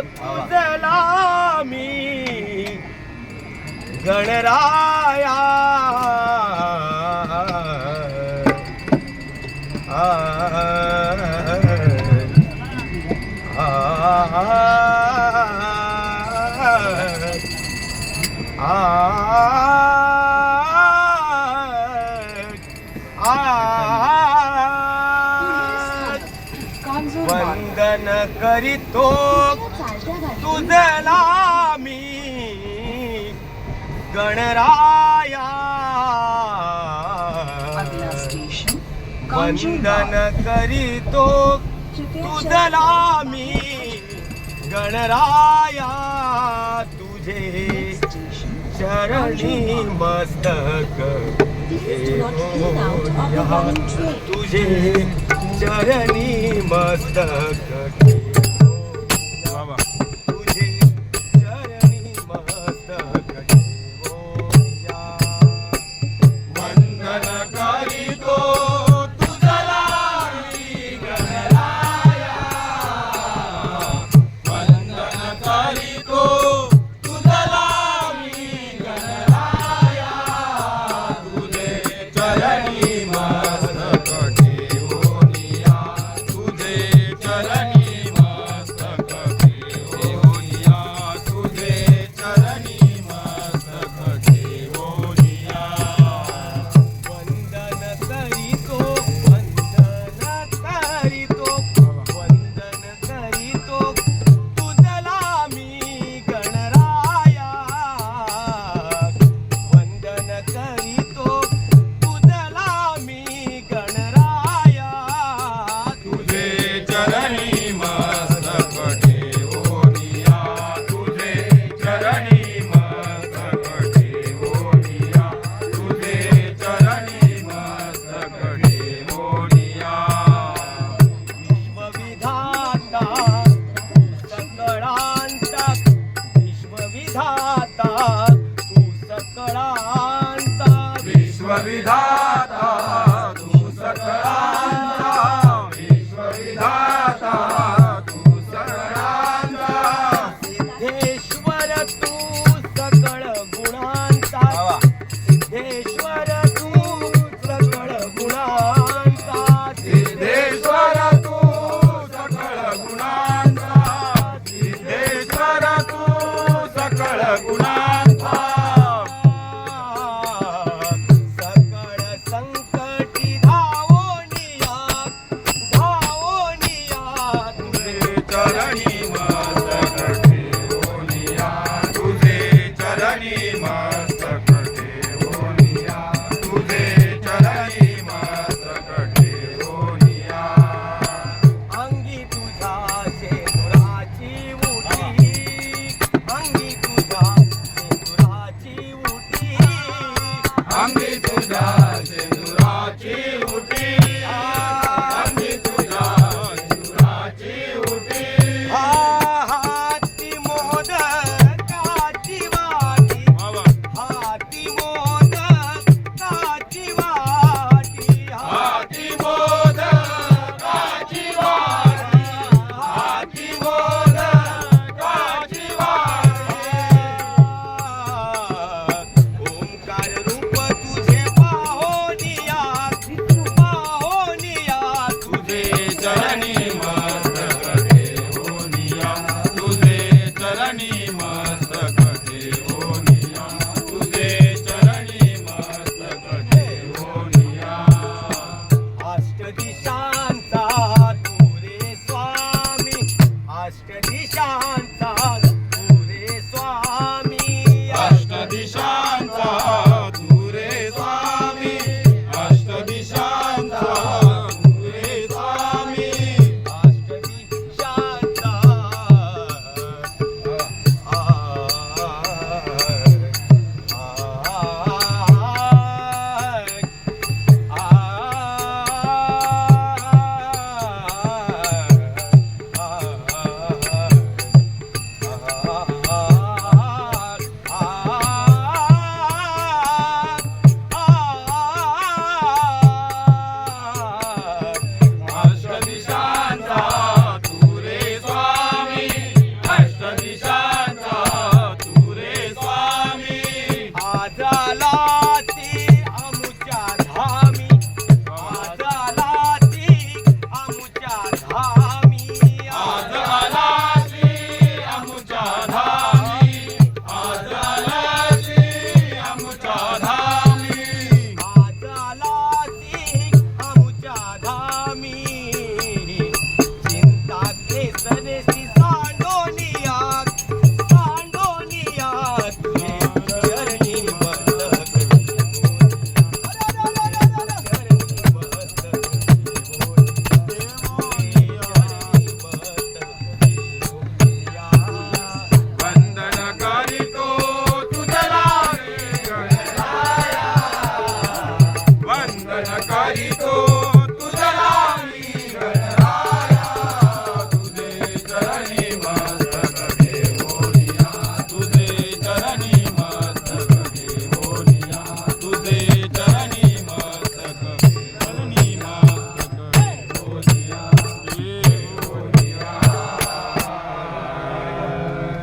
तुझला मी गणराया वंदन करीतो. पूजला मी. गणराया. वंदन करीतो तुझला मी. गणराया तुझे चरणी मस्तक तुझे चरणी मस्तक